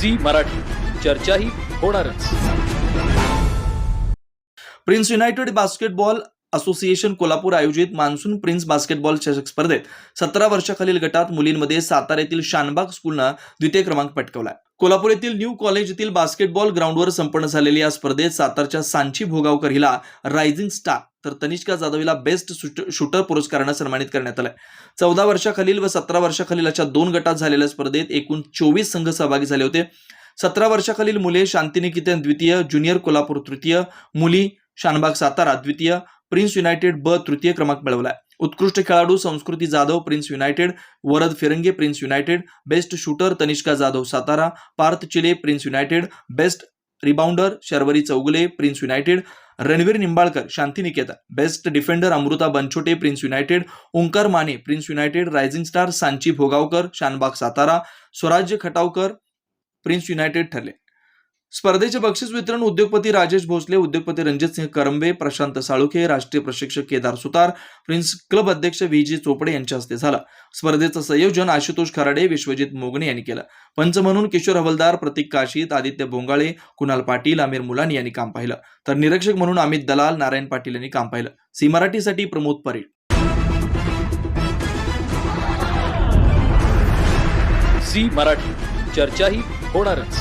Zee Marathi. चर्चाही होणारच. Prince united basketball association Kolhapur आयोजित मान्सून प्रिन्स बास्केटबॉल चषक स्पर्धेत सतरा वर्षाखालील गटात मुलींमध्ये साताऱ्यातील शानबाग स्कूलनं द्वितीय क्रमांक पटकवला कोल्हापूर येथील न्यू कॉलेज येथील बास्केटबॉल ग्राउंडवर संपन्न झालेल्या या स्पर्धेत सातारच्या सांची भोगावकर हिला रायझिंग स्टार तर तनिष्का जाधव हिला बेस्ट शूटर पुरस्कारानं सन्मानित करण्यात आलंय. चौदा वर्षाखालील व सतरा वर्षाखालील अशा दोन गटात झालेल्या स्पर्धेत एकूण चोवीस संघ सहभागी झाले होते. सतरा वर्षाखालील मुले शांतिनिकेतन द्वितीय ज्युनियर कोल्हापूर तृतीय मुली शानबाग सातारा द्वितीय प्रिन्स युनायटेड ब तृतीय क्रमांक मिळवलाय. उत्कृष्ट खेळाडू Sanskruti Jadhav prince united Varad Phirange prince united best shooter Tanishka Jadhav Satara Parth Chile prince united best rebounder Sharvari Chougule prince united Ranveer Nimbalkar Shantiniketan best defender Amruta Banchhote prince united Omkar Mane prince united rising star Sanchi Bhogavkar Shanbag Satara Swarajya Khatavkar prince United ठरले. स्पर्धेचे बक्षीस वितरण उद्योगपती राजेश भोसले उद्योगपती रणजित सिंह करंबे प्रशांत साळुखे राष्ट्रीय प्रशिक्षक Kedar Sutar prince club अध्यक्ष V G Chopde यांच्या हस्ते झालं. स्पर्धेचं संयोजन आशुतोष खराडे विश्वजित मोगणे यांनी केलं. पंच म्हणून किशोर हवलदार प्रतीक काशीत आदित्य बोंगाळे कुणाल पाटील आमिर मुलानी यांनी काम पाहिलं. तर निरीक्षक म्हणून अमित दलाल नारायण पाटील यांनी काम पाहिलं. सी मराठीसाठी प्रमोद परेड सी मराठी. चर्चाही होणारच.